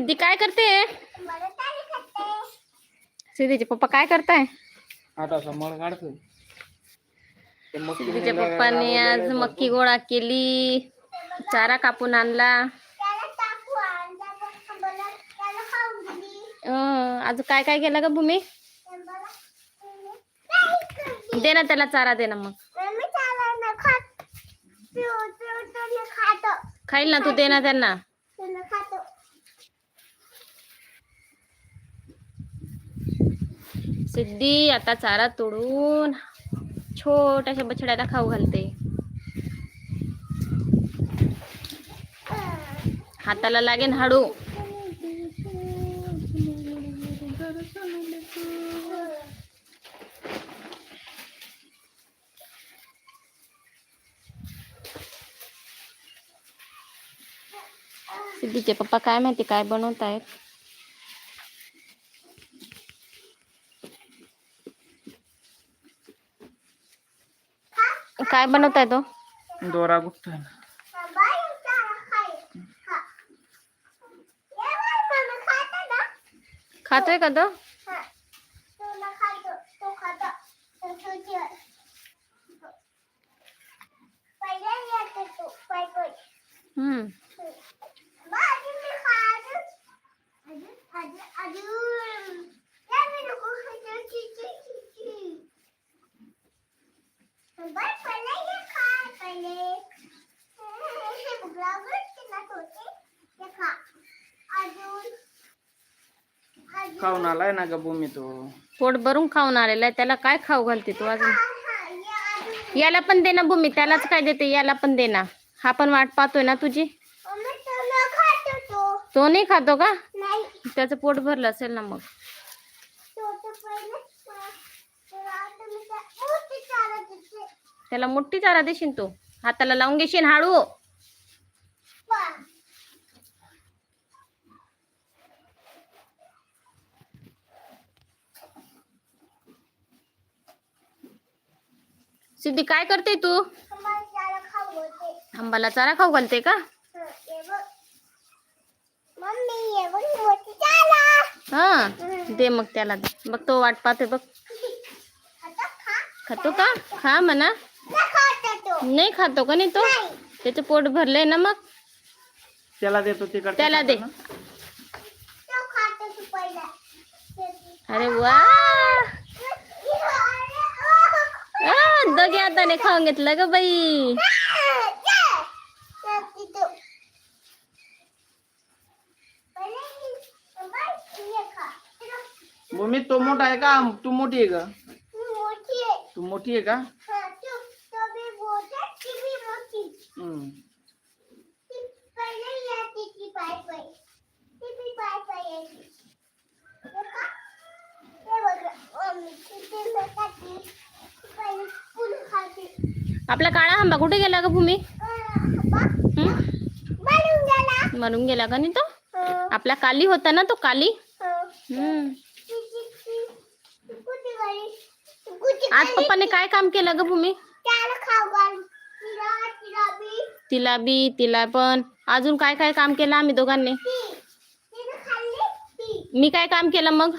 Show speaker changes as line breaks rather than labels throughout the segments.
सिद्धी काय करते? सिद्धीचे पप्पा काय करताय? सिद्धीच्या पप्पांनी आज मक्की गोळा केली. चारा कापून आणला. अजून काय काय केलं ग भूमी? दे ना त्याला चारा दे ना मग. खाईल ना तू दे ना त्यांना
तो न खातो
सिद्धी आता चारा तोडून छोट्याशा बछड्याला खाऊ घालते. हाताला लागेन हाडू. सिद्धीचे पप्पा काय माहिती काय बनवत आहेत काय बनवताय तो?
दोरा गुप्त
खातोय का तो
न खातो तो खातो तो तुझी पहिले येते तू पाय पाय
हम्म
बाजी मी खातो अजून अजून अजून या मी नको खायचं ची ची ची ची बाई पहिले ये खा पहिले हे बघावर किती होते हे खा अजून अजून
खाऊन आलाय ना ग भूमी तो.
पोट भरून खाऊन आलेला आहे. त्याला काय खाऊ घालते तू अजून? याला पण दे ना भूमी त्यालाच काय देते? याला पण दे ना. हा पण वाट पाहतोय ना तुझी.
तो
नाही खातो का? त्याचं पोट भरलं असेल ना मग. त्याला मोठी चारा देशील तू. हाताला लावून घेशील हाडू. सिद्धी काय करते तू? आंबाला चारा खाऊ घालते का?
हं, मम्मी ये बघ चाला
हा दे मग त्याला. दे. बघ तो वाट पाहतोय बघ.
खा.
खातो का? खा म्हणा.
ना खाता तो.
नाही खातो का नाही तो?
नाही.
त्याचं पोट भरलंय ना मग?
त्याला देतो तिकडे
त्याला दे.
तो खातो तू पहिला.
अरे वा! दोघे हाताने खाऊन घेतलं ग बाई
भूमी तो मोठा आहे का? तू मोठी आहे का? तू मोठी आहे का? हम्म.
आपला काळा आंबा कुठे गेला ग भूमी? मरून गेला का नाही तो? आपला काली होता ना तो काली? आज पप्पाने काय काम केलं ग भूमी?
तिला बी
तिला पण. अजून काय काय काम केलं आम्ही दोघांनी? मी काय काम केलं मग?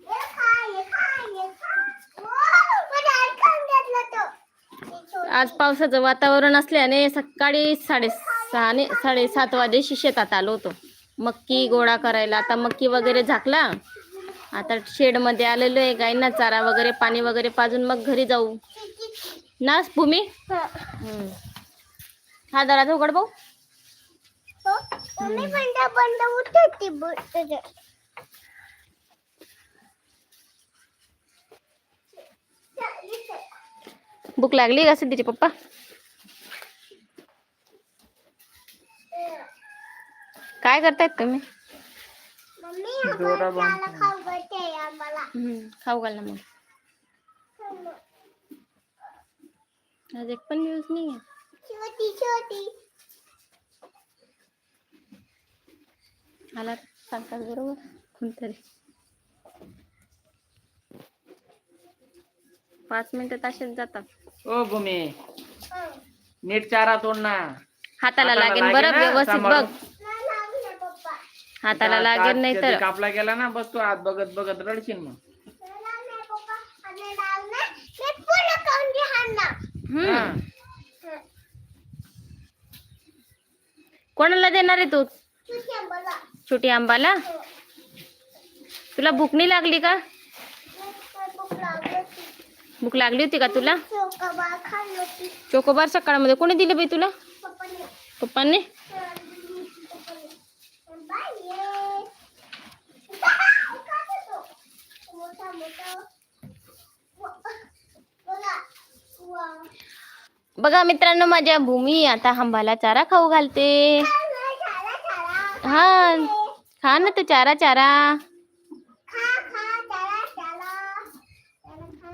हे
खा हे खा हे खा ओ, मला ऐकून घेतलं तो हे छोटं.
आज पावसाचं वातावरण असल्याने सकाळी साडेसहा ने साडेसात वाजेशी शेतात आलो होतो. मक्की गोळा करायला आता मक्की वगैरे झाकला. आता शेडमध्ये आलेलो आहे गाईंना चारा वगैरे पाणी वगैरे पाजून मग घरी जाऊ. ना भूमी?
हा
दराचा उघड भाऊ
हो, मम्मी बंद बंद उठत ती बुट
भूक लागली का सिद्धीचे पप्पा? काय करतायत तुम्ही?
खाऊ
घाल ना मग. आज एक पण न्यूज नाही आहे.
छोटी छोटी.
आला सांगतात बरोबर कोणतरी पाच मिनिटं ताशेच जातात.
ओ भूमी
हं.
नीट चारा तोड ना.
हाताला लागेल बरं व्यवस्थित. बघ. हाताला
का-
लागेल नाही तर
कापला गेला ना बस तू आत बघत बघत रडशील मग.
कोणाला देणार आहे तू? छोटी आंबाला तुला भूक नाही लागली का?
भूक लागली
होती का तुला?
चोकाबार
सकाळमध्ये. कोणी दिले बाई तुला?
पप्पाने.
पप्पांनी? बघा मित्रांनो माझ्या भूमी आता आंबाला चारा खाऊ घालते. हा खा ना तू चारा चारा.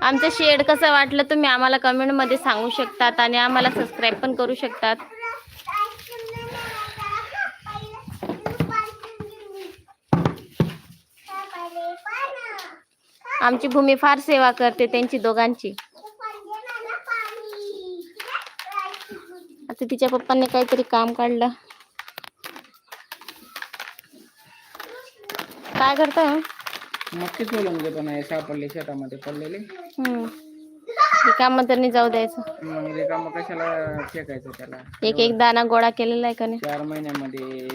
आमचं शेड कसं वाटलं तुम्ही आम्हाला कमेंटमध्ये सांगू शकतात आणि आम्हाला सबस्क्राईब पण करू शकतात. आमची भूमी फार सेवा करते त्यांची दोघांची. आता तिच्या पप्पांनी काहीतरी काम काढलं. काय करताय?
नक्कीच मुलं सापडले शेतामध्ये पडलेले.
हम्म. काम तर नाही जाऊ द्यायचं.
मग रिकामं कशाला फेकायचं त्याला?
एक एक दाना गोळा केलेला आहे का नाही?
चार महिन्यामध्ये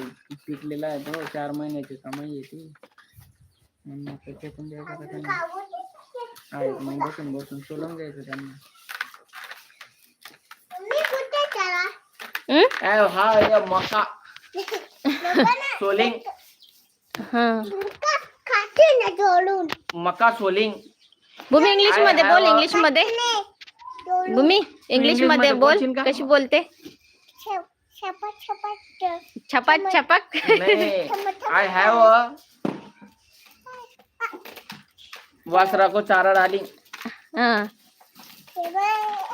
पिकलेला आहे तो चार महिन्याची कमाई येते मग ते फेकून द्यायचं का त्यांना? आहे मग बसून बसून सोलून द्यायचं त्यांना.
हम्म?
हा ये मका. सोलिंग.
हा.
खाते ना जोडून.
मका सोलिंग.
भूमी इंग्लिश मध्ये बोल इंग्लिश मध्ये. भूमी इंग्लिश मध्ये बोल? कशी बोलते? छपाक छपाक.
आई हैव वासरा को चारा डाली.
हा.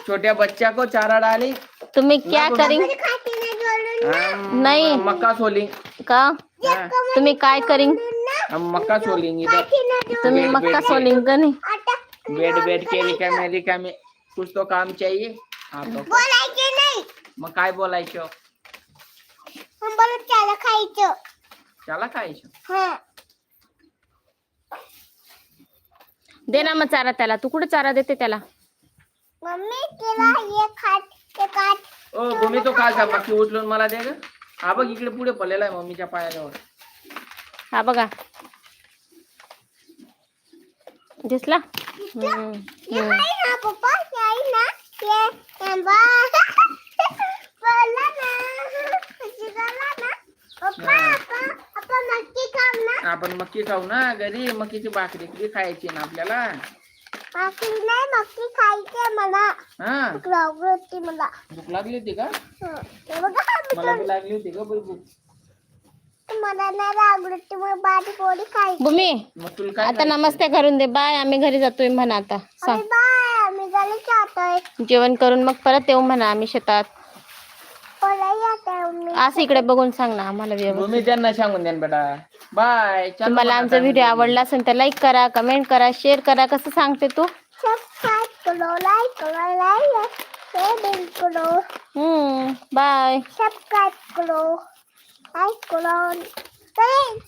छोटे बच्चा को चारा डाली.
तुम्हें क्या करिंग
खाते ना जोडून
हम
नहीं.
मक्का सोलिंग
का? तुम्ही काय करिंग
हम मक्का सोलिंग
तुम्ही मक्का सोलिंग का नाही?
बेड बेड के रिका में? कुछ तो काम चाहिए हाँ तो
बोलायचे नाही.
मग काय बोलायचं?
हम बोलत त्याला खायचं.
त्याला खायचं?
हा.
दे ना मग चारा त्याला. तू कुठे चारा देते त्याला?
मम्मी तिला हे खात ते खात.
ओ भूमी तो काय मक्की उचलून मला दे ग. हा बघ इकडे पुढे पडलेला आहे मम्मीच्या पायाजवळ.
हा बघा. दिसला?
पप्पा आपण आपण नक्की खाऊ ना.
आपण मक्की खाऊ ना घरी. मक्कीची भाकरी किती खायची ना आपल्याला?
बाकी नाही नक्की खायचे मला. भूक लागली होती
का? मला लागली होती का
तर- मला नाही लागली होती मग बारी पोळी खायची.
भूमी
मग तुला काय
आता नमस्ते करून दे बाय आम्ही घरी जातोय म्हणा आता. सांग.
अरे बाय आम्ही झाले चाहतोय
जेवण करून मग परत येऊ म्हणा आम्ही शेतात.
पोळा येते मी.
असं इकडे बघून सांग ना आम्हाला व्यवस्थित.
भूमी त्यांना सांगून द्या ना बेटा. बाय चल
तुम्हाला
मग
आमचा
आता.
व्हिडिओ आवडला असेल तर लाईक करा कमेंट करा शेअर करा कसं सांगते तू?
सबस्क्राईब करो लाईक करो लाईक शेअर करो.
हम्म बाय
सबस्क्राईब करो. लाईक करो